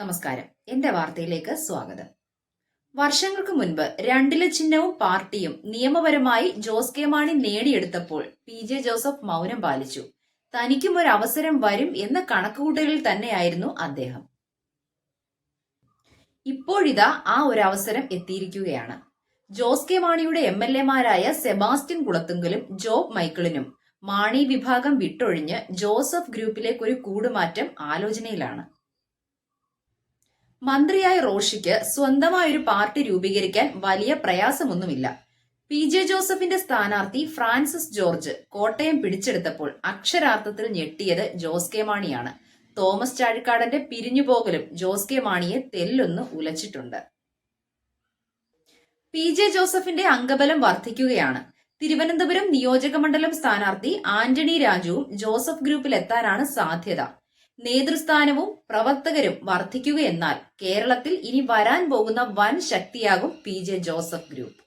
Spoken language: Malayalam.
നമസ്കാരം. എന്റെ വാർത്തയിലേക്ക് സ്വാഗതം. വർഷങ്ങൾക്ക് മുൻപ് രണ്ടില ചിഹ്നവും പാർട്ടിയും നിയമപരമായി ജോസ് കെ മാണി നേടിയെടുത്തപ്പോൾ പി ജെ ജോസഫ് മൗനം പാലിച്ചു. തനിക്കും ഒരു അവസരം വരും എന്ന കണക്കുകൂട്ടലിൽ തന്നെയായിരുന്നു അദ്ദേഹം. ഇപ്പോഴിതാ ആ ഒരു അവസരം എത്തിയിരിക്കുകയാണ്. ജോസ് കെ മാണിയുടെ എം എൽ എമാരായ സെബാസ്റ്റ്യൻ കുളത്തുങ്കലും ജോബ് മൈക്കിളിനും മാണി വിഭാഗം വിട്ടൊഴിഞ്ഞ് ജോസഫ് ഗ്രൂപ്പിലേക്ക് ഒരു കൂടുമാറ്റം ആലോചനയിലാണ്. മന്ത്രിയായ റോഷിക്ക് സ്വന്തമായൊരു പാർട്ടി രൂപീകരിക്കാൻ വലിയ പ്രയാസമൊന്നുമില്ല. പി ജെ ജോസഫിന്റെ സ്ഥാനാർത്ഥി ഫ്രാൻസിസ് ജോർജ് കോട്ടയം പിടിച്ചെടുത്തപ്പോൾ അക്ഷരാർത്ഥത്തിൽ ഞെട്ടിയത് ജോസ് കെ മാണിയാണ്. തോമസ് ചാഴിക്കാടന്റെ പിരിഞ്ഞുപോകലും ജോസ് കെ മാണിയെ തെല്ലൊന്ന് ഉലച്ചിട്ടുണ്ട്. പി ജെ ജോസഫിന്റെ അംഗബലം വർദ്ധിക്കുകയാണ്. തിരുവനന്തപുരം നിയോജകമണ്ഡലം സ്ഥാനാർത്ഥി ആന്റണി രാജുവും ജോസഫ് ഗ്രൂപ്പിൽ എത്താനാണ് സാധ്യത. നേതൃസ്ഥാനവും പ്രവർത്തകരും വർദ്ധിക്കുകയെന്നാൽ കേരളത്തിൽ ഇനി വരാൻ പോകുന്ന വൻ ശക്തിയാകും പി ജെ ജോസഫ് ഗ്രൂപ്പ്.